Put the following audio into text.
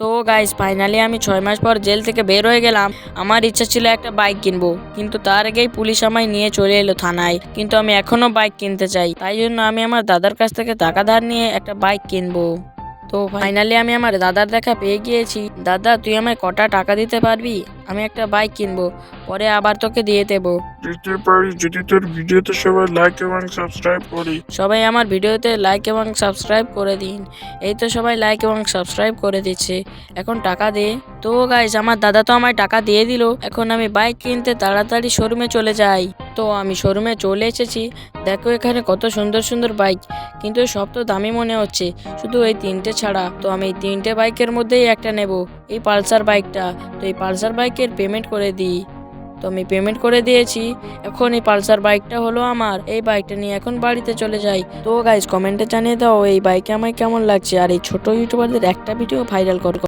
তো guys finally আমি ছয় মাস পর জেল থেকে বের হয়ে গেলাম। আমার ইচ্ছা ছিল একটা বাইক কিনবো, কিন্তু তার আগেই পুলিশ আমায় নিয়ে চলে এলো থানায়। কিন্তু আমি এখনও বাইক কিনতে চাই, তাই জন্য আমি আমার দাদার কাছ থেকে টাকা ধার নিয়ে একটা বাইক কিনবো। তো ফাইনালি আমি আমার দাদার দেখা পেয়ে গিয়েছি। দাদা তুই আমায় কটা টাকা দিতে পারবি? আমি একটা বাইক কিনবো পরে আবার তোকে দিয়ে দেবো। দিতে পারি যদি তোর ভিডিওতে সবাই লাইক এবং সাবস্ক্রাইব করি। সবাই আমার ভিডিওতে লাইক এবং সাবস্ক্রাইব করে দিন। এই তো সবাই লাইক এবং সাবস্ক্রাইব করে দিচ্ছে। এখন টাকা দে। তো গাইজ আমার দাদা তো আমায় টাকা দিয়ে দিল। এখন আমি বাইক কিনতে তাড়াতাড়ি শোরুমে চলে যাই। তো আমি শোরুমে চলে এসেছি। দেখো এখানে কত সুন্দর সুন্দর বাইক। কিন্তু সব তো দামি মনে হচ্ছে। শুধু এই তিনটে ছাড়া। তো আমি এই তিনটে বাইকের মধ্যেই একটা নেব। এই পালসার বাইকটা। তো এই পালসার বাইকের পেমেন্ট করে দিই। তো আমি পেমেন্ট করে দিয়েছি। এখন এই পালসার বাইকটা হলো আমার। এই বাইকটা নিয়ে এখন বাড়িতে চলে যাই। তো গাইজ কমেন্টে জানিয়ে দাও এই বাইকে আমায় কেমন লাগছে। আর এই ছোট ইউটিউবারদের একটা ভিডিও ভাইরাল কর